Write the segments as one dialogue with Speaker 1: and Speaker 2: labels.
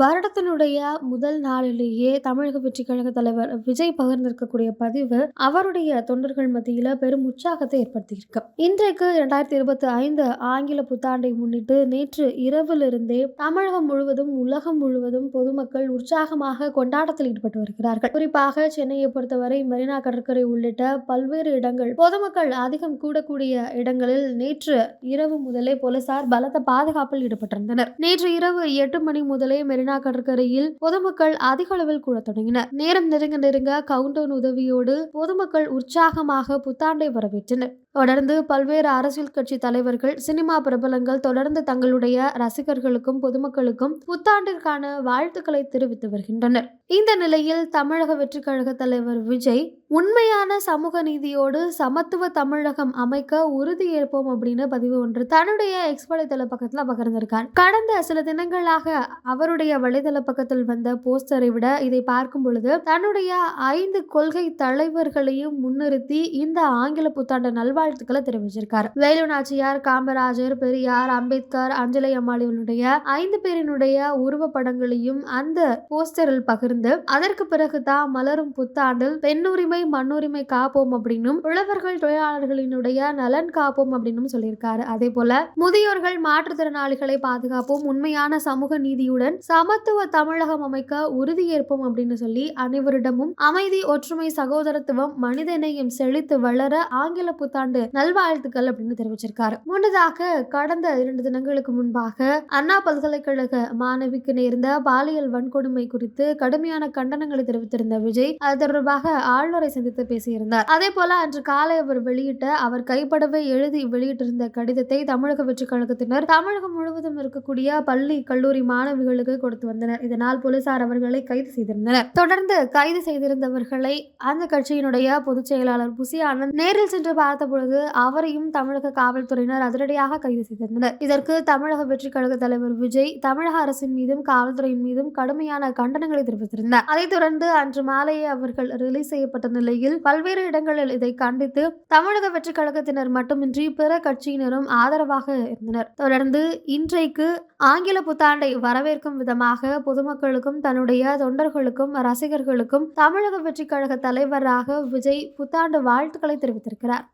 Speaker 1: வருடத்தினுடைய முதல் நாளிலேயே தமிழக வெற்றி கழக தலைவர் விஜய் பகிர்ந்திருக்கக்கூடிய பதிவு அவருடைய தொண்டர்கள் மத்தியில் பெரும் உற்சாகத்தை ஏற்படுத்தியிருக்கு. இன்றைக்கு இரண்டாயிரத்தி இருபத்தி ஐந்து ஆங்கில புத்தாண்டை முன்னிட்டு நேற்று இரவிலிருந்தே தமிழகம் முழுவதும் உலகம் முழுவதும் பொதுமக்கள் உற்சாகமாக கொண்டாட்டத்தில் ஈடுபட்டு வருகிறார்கள். குறிப்பாக சென்னையை பொறுத்தவரை மெரினா கடற்கரை உள்ளிட்ட பல்வேறு இடங்கள் பொதுமக்கள் அதிகம் கூடக்கூடிய இடங்களில் நேற்று இரவு முதலே போலீசார் பலத்த பாதுகாப்பில் ஈடுபட்டிருந்தனர். நேற்று இரவு எட்டு மணி முதலே மெரினா கடற்கரையில் பொதுமக்கள் அதிக அளவில் கூட தொடங்கினர். நேரம் நெருங்க நெருங்க கவுண்டவுன் உதவியோடு பொதுமக்கள் உற்சாகமாக புத்தாண்டை வரவேற்றனர். தொடர்ந்து பல்வேறு அரசியல் கட்சி தலைவர்கள் சினிமா பிரபலங்கள் தொடர்ந்து தங்களுடைய ரசிகர்களுக்கும் பொதுமக்களுக்கும் புத்தாண்டிற்கான வாழ்த்துக்களை தெரிவித்து வருகின்றனர். இந்த நிலையில் தமிழக வெற்றி கழக தலைவர் விஜய் உண்மையான சமூக நீதியோடு சமத்துவ தமிழகம் அமைக்க உறுதியேற்போம் அப்படின்னு பதிவு ஒன்று தன்னுடைய எக்ஸ் வலைதள பக்கத்தில் பகிர்ந்திருக்கார். கடந்த சில தினங்களாக அவருடைய வலைதள பக்கத்தில் வந்த போஸ்டரை விட இதை பார்க்கும் பொழுது தன்னுடைய ஐந்து கொள்கை தலைவர்களையும் முன்னிறுத்தி இந்த ஆங்கில புத்தாண்டு நல்வாழ்த்துக்களை தெரிவிச்சிருக்கார். வேலு நாச்சியார் காமராஜர் பெரியார் அம்பேத்கர் அஞ்சலி அம்மாளிகளுடைய ஐந்து பேரினுடைய உருவப்படங்களையும் அந்த போஸ்டரில் பகிர்ந்து அதற்கு பிறகுதான் மலரும் புத்தாண்டில் பெண்ணுரிமை மண்ணுரிமை காப்போம் அப்படின்னும் உழவர்கள் தொழிலாளர்களினுடைய நலன் காப்போம் அப்படின்னும் சொல்லியிருக்காரு. அதே போல முதியோர்கள் மாற்றுத்திறனாளிகளை பாதுகாப்போம் உண்மையான சமூக நீதியுடன் சமத்துவ தமிழகம் அமைக்க உறுதியேற்போம் அப்படின்னு சொல்லி அனைவரிடமும் அமைதி ஒற்றுமை சகோதரத்துவம் மனிதநேயம் செழித்து வளர ஆங்கில புத்தாண்டு நல்வாழ்த்துக்கள் அப்படின்னு தெரிவிச்சிருக்காரு. முன்னதாக கடந்த இரண்டு தினங்களுக்கு முன்பாக அண்ணா பல்கலைக்கழக மாணவிக்கு நேர்ந்த பாலியல் வன்கொடுமை குறித்து கடுமையான கண்டனங்களை தெரிவித்திருந்த விஜய் அது தொடர்பாக ஆளுநரை சந்தித்து பேசியிருந்தார். அதே போல அன்று காலை அவர் வெளியிட்ட அவர் கைப்படவே எழுதி வெளியிட்டிருந்த கடிதத்தை தமிழக வெற்றி கழகத்தினர் தமிழகம் முழுவதும் இருக்கக்கூடிய பள்ளி கல்லூரி மாணவிகளுக்கு கொடுத்து வந்தனர். இதனால் போலீசார் அவர்களை கைது செய்திருந்தனர். தொடர்ந்து கைது செய்திருந்தவர்களை அந்த கட்சியினுடைய பொதுச் செயலாளர் புசி ஆனந்த் நேரில் சென்று பார்த்த பொழுது அவரையும் தமிழக காவல்துறையினர் அதிரடியாக கைது செய்திருந்தனர். இதற்கு தமிழக வெற்றி கழக தலைவர் விஜய் தமிழக அரசின் மீதும் காவல்துறையின் மீதும் கடுமையான கண்டனங்களை தெரிவித்திருந்தார். அதைத் தொடர்ந்து அன்று மாலையே அவர்கள் ரிலீஸ் செய்யப்பட்ட நிலையில் பல்வேறு இடங்களில் இதை கண்டித்து தமிழக வெற்றி கழகத்தினர் மட்டுமின்றி பிற கட்சியினரும் ஆதரவாக இருந்தனர். தொடர்ந்து இன்றைக்கு ஆங்கில புத்தாண்டை வரவேற்கும் விதமாக பொதுமக்களுக்கும் தன்னுடைய தொண்டர்களுக்கும் ரசிகர்களுக்கும் தமிழக வெற்றி கழக தலைவராக விஜய் புத்தாண்டு வாழ்த்துக்களை தெரிவித்திருக்கிறார்.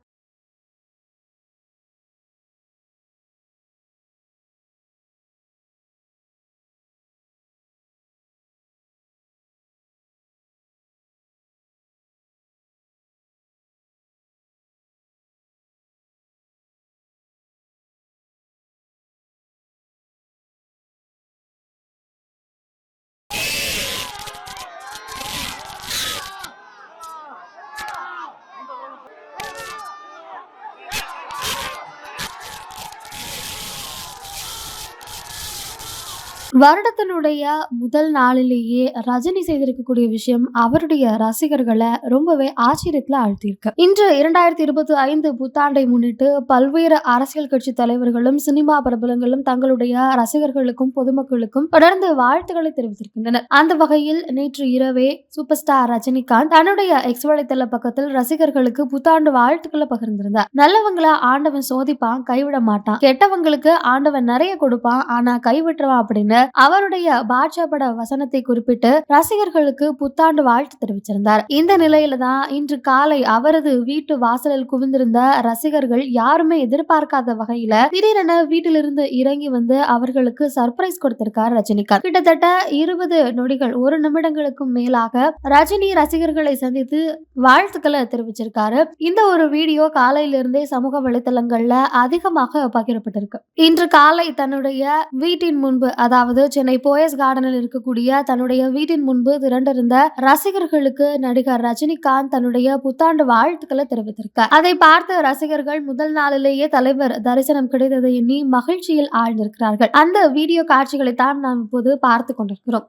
Speaker 1: வருடத்தினுடைய முதல் நாளிலேயே ரஜினி செய்திருக்கக்கூடிய விஷயம் அவருடைய ரசிகர்களை ரொம்பவே ஆச்சரியத்துல ஆழ்த்தியிருக்கு. இன்று இரண்டாயிரத்தி இருபத்தி ஐந்து புத்தாண்டை முன்னிட்டு பல்வேறு அரசியல் கட்சி தலைவர்களும் சினிமா பிரபலங்களும் தங்களுடைய ரசிகர்களுக்கும் பொதுமக்களுக்கும் தொடர்ந்து வாழ்த்துக்களை தெரிவித்திருக்கின்றனர். அந்த வகையில் நேற்று இரவே சூப்பர் ஸ்டார் ரஜினிகாந்த் தன்னுடைய எக்ஸ் வலைத்தள பக்கத்தில் ரசிகர்களுக்கு புத்தாண்டு வாழ்த்துக்களை பகிர்ந்திருந்தார். நல்லவங்கள ஆண்டவன் சோதிப்பான் கைவிட மாட்டான். கெட்டவங்களுக்கு ஆண்டவன் நிறைய கொடுப்பான். ஆனா கைவிட்டுருவான் அப்படின்னு அவருடைய பாட்சா பட வசனத்தை குறிப்பிட்டு ரசிகர்களுக்கு புத்தாண்டு வாழ்த்து தெரிவிச்சிருந்தார். இந்த நிலையில தான் இன்று காலை அவரது வீட்டு வாசலில் குவிந்திருந்த ரசிகர்கள் யாருமே எதிர்பார்க்காத வகையில திடீரென வீட்டிலிருந்து இறங்கி வந்து அவர்களுக்கு சர்ப்ரைஸ் கொடுத்திருக்கார் ரஜினிகாந்த். கிட்டத்தட்ட இருபது நொடிகள் ஒரு நிமிடங்களுக்கும் மேலாக ரஜினி ரசிகர்களை சந்தித்து வாழ்த்துக்களை தெரிவிச்சிருக்காரு. இந்த ஒரு வீடியோ காலையிலிருந்தே சமூக வலைத்தளங்கள்ல அதிகமாக பகிரப்பட்டிருக்கு. இன்று காலை தன்னுடைய வீட்டின் முன்பு அதாவது அதாவது சென்னை போயஸ் கார்டனில் இருக்கக்கூடிய தன்னுடைய வீட்டின் முன்பு திரண்டிருந்த ரசிகர்களுக்கு நடிகர் ரஜினிகாந்த் தன்னுடைய புத்தாண்டு வாழ்த்துக்களை தெரிவித்திருக்கார். அதை பார்த்த ரசிகர்கள் முதல் நாளிலேயே தலைவர் தரிசனம் கிடைத்ததை எண்ணி மகிழ்ச்சியில் ஆழ்ந்திருக்கிறார்கள். அந்த வீடியோ காட்சிகளை தான் நாம் இப்போது பார்த்து கொண்டிருக்கிறோம்.